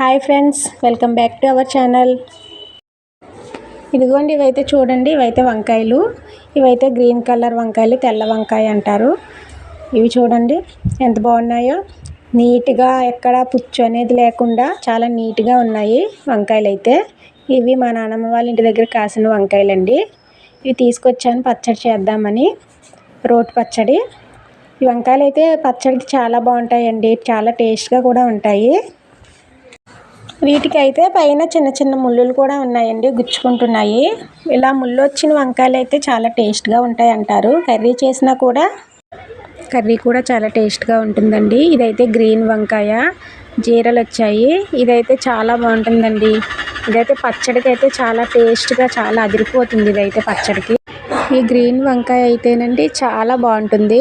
Hi friends welcome back to our channel. ఇదిగోండి ఇవైతే చూడండి ఇవైతే వంకాయలు. ఇవైతే గ్రీన్ కలర్ వంకాయలు తెల్ల వంకాయ అంటారు. ఇవి చూడండి ఎంత బాగున్నాయో. నీట్గా ఎక్కడ పుచ్చు అనేది లేకుండా చాలా నీట్గా ఉన్నాయి వంకాయలు అయితే ఇవి మా నాన్నమ్మ వాళ్ళ ఇంటి దగ్గర కాసిన వంకాయలండి. ఇవి తీసుకొచ్చాను పచ్చడి చేద్దామని. రోటి పచ్చడి. ఈ వంకాయలు అయితే పచ్చడికి చాలా బాగుంటాయండి చాలా టేస్ట్గా కూడా ఉంటాయి. వీటికి అయితే పైన చిన్న చిన్న ముళ్ళులు కూడా ఉన్నాయండి గుచ్చుకుంటున్నాయి. ఇలా ముళ్ళు వచ్చిన వంకాయలు అయితే చాలా టేస్ట్గా ఉంటాయి అంటారు కర్రీ చేసినా కూడా కర్రీ కూడా చాలా టేస్ట్గా ఉంటుందండి. ఇదైతే గ్రీన్ వంకాయ జీరలు వచ్చాయి ఇదైతే చాలా బాగుంటుందండి. ఇదైతే పచ్చడికి అయితే చాలా టేస్ట్గా చాలా అదిరిపోతుంది ఇదైతే పచ్చడికి. ఈ గ్రీన్ వంకాయ అయితేనండి చాలా బాగుంటుంది.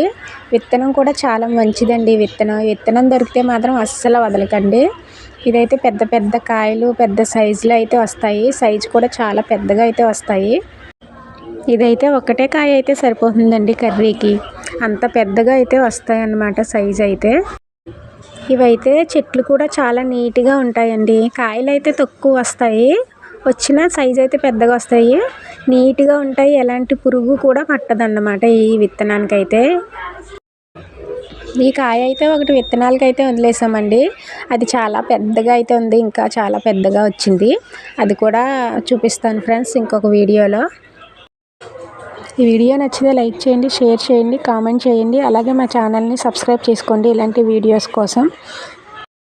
విత్తనం కూడా చాలా మంచిదండి విత్తనం. విత్తనం దొరికితే మాత్రం అస్సలు వదలకండి. ఇదైతే పెద్ద పెద్ద కాయలు పెద్ద సైజులో అయితే వస్తాయి. సైజు కూడా చాలా పెద్దగా అయితే వస్తాయి. ఇదైతే ఒకటే కాయ అయితే సరిపోతుందండి కర్రీకి. అంత పెద్దగా అయితే వస్తాయి అన్నమాట సైజు అయితే. ఇవైతే చెట్లు కూడా చాలా నీట్గా ఉంటాయండి. కాయలు అయితే తక్కువ వస్తాయి. వచ్చిన సైజు అయితే పెద్దగా వస్తాయి. నీట్గా ఉంటాయి. ఎలాంటి పురుగు కూడా పట్టదన్నమాట ఈ విత్తనానికి అయితే ఈ కాయ అయితే ఒకటి విత్తనాలకి అయితే వదిలేసామండి. అది చాలా పెద్దగా అయితే ఉంది ఇంకా చాలా పెద్దగా వచ్చింది. అది కూడా చూపిస్తాను ఫ్రెండ్స్ ఇంకొక వీడియోలో. ఈ వీడియో నచ్చితే లైక్ చేయండి షేర్ చేయండి కామెంట్ చేయండి. అలాగే మా ఛానల్ని సబ్స్క్రైబ్ చేసుకోండి ఇలాంటి వీడియోస్ కోసం.